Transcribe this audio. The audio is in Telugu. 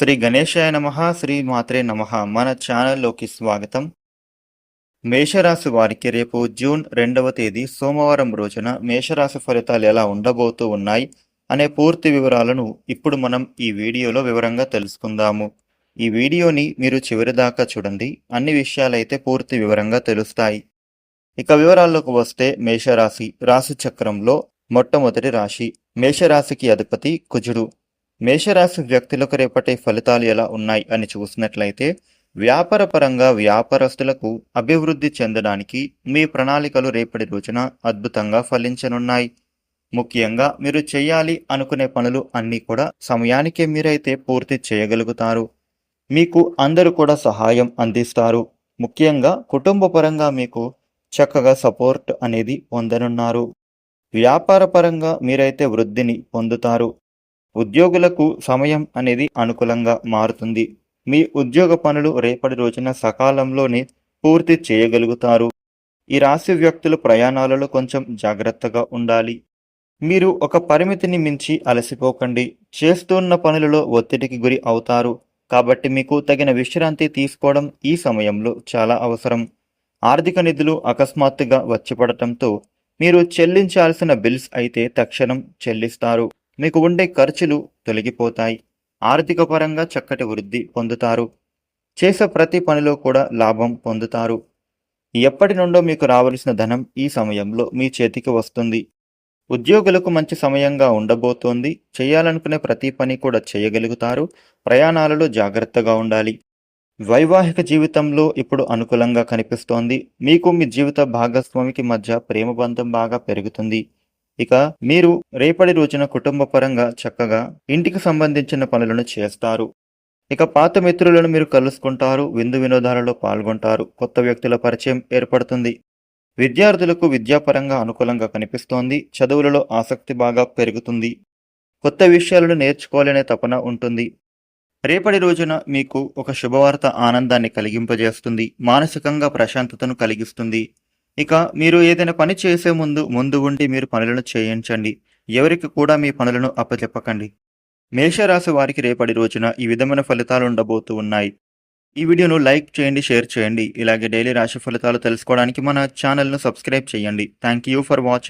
శ్రీ గణేశాయ నమ శ్రీ మాత్రే నమ. మన ఛానల్లోకి స్వాగతం. మేషరాశి వారికి రేపు జూన్ రెండవ తేదీ సోమవారం రోజున మేషరాశి ఫలితాలు ఎలా ఉండబోతూ ఉన్నాయి అనే పూర్తి వివరాలను ఇప్పుడు మనం ఈ వీడియోలో వివరంగా తెలుసుకుందాము. ఈ వీడియోని మీరు చివరి దాకా చూడండి అన్ని విషయాలైతే పూర్తి వివరంగా తెలుస్తాయి. ఇక వివరాల్లోకి వస్తే మేషరాశి రాశి చక్రంలో మొట్టమొదటి రాశి మేషరాశికి అధిపతి కుజుడు. మేషరాశి వ్యక్తులకు రేపటి ఫలితాలు ఎలా ఉన్నాయి అని చూసినట్లయితే వ్యాపార పరంగా వ్యాపారస్తులకు అభివృద్ధి చెందడానికి మీ ప్రణాళికలు రేపటి రోజున అద్భుతంగా ఫలించనున్నాయి. ముఖ్యంగా మీరు చేయాలి అనుకునే పనులు అన్నీ కూడా సమయానికే మీరైతే పూర్తి చేయగలుగుతారు. మీకు అందరూ కూడా సహాయం అందిస్తారు. ముఖ్యంగా కుటుంబ పరంగా మీకు చక్కగా సపోర్ట్ అనేది పొందనున్నారు. వ్యాపార పరంగా మీరైతే వృద్ధిని పొందుతారు. ఉద్యోగులకు సమయం అనేది అనుకూలంగా మారుతుంది. మీ ఉద్యోగ పనులు రేపటి రోజున సకాలంలోనే పూర్తి చేయగలుగుతారు. ఈ రాశి వ్యక్తులు ప్రయాణాలలో కొంచెం జాగ్రత్తగా ఉండాలి. మీరు ఒక పరిమితిని మించి అలసిపోకండి. చేస్తున్న పనులలో ఒత్తిడికి గురి అవుతారు. కాబట్టి మీకు తగిన విశ్రాంతి తీసుకోవడం ఈ సమయంలో చాలా అవసరం. ఆర్థిక నిధులు అకస్మాత్తుగా వచ్చిపడటంతో మీరు చెల్లించాల్సిన బిల్స్ అయితే తక్షణం చెల్లిస్తారు. మీకు ఉండే ఖర్చులు తొలగిపోతాయి. ఆర్థిక పరంగా చక్కటి వృద్ధి పొందుతారు. చేసే ప్రతి పనిలో కూడా లాభం పొందుతారు. ఎప్పటి నుండో మీకు రావలసిన ధనం ఈ సమయంలో మీ చేతికి వస్తుంది. ఉద్యోగులకు మంచి సమయంగా ఉండబోతోంది. చేయాలనుకునే ప్రతి పని కూడా చేయగలుగుతారు. ప్రయాణాలలో జాగ్రత్తగా ఉండాలి. వైవాహిక జీవితంలో ఇప్పుడు అనుకూలంగా కనిపిస్తోంది. మీకు మీ జీవిత భాగస్వామికి మధ్య ప్రేమ బంధం బాగా పెరుగుతుంది. ఇక మీరు రేపటి రోజున కుటుంబ పరంగా చక్కగా ఇంటికి సంబంధించిన పనులను చేస్తారు. ఇక పాత మిత్రులను మీరు కలుసుకుంటారు విందు వినోదాలలో పాల్గొంటారు కొత్త వ్యక్తుల పరిచయం ఏర్పడుతుంది. విద్యార్థులకు విద్యాపరంగా అనుకూలంగా కనిపిస్తోంది చదువులలో ఆసక్తి బాగా పెరుగుతుంది. కొత్త విషయాలను నేర్చుకోవాలనే తపన ఉంటుంది. రేపటి రోజున మీకు ఒక శుభవార్త ఆనందాన్ని కలిగింపజేస్తుంది మానసికంగా ప్రశాంతతను కలిగిస్తుంది ఇక మీరు ఏదైనా పని చేసే ముందు ముందు ఉండి మీరు పనులను చేయించండి. ఎవరికి కూడా మీ పనులను అప్పచెప్పకండి. మేషరాశి వారికి రేపటి రోజున ఈ విధమైన ఫలితాలు ఉండబోతూ ఉన్నాయి. ఈ వీడియోను లైక్ చేయండి షేర్ చేయండి. ఇలాగే డైలీ రాశి ఫలితాలు తెలుసుకోవడానికి మన ఛానల్ను సబ్స్క్రైబ్ చేయండి. Thank you for watching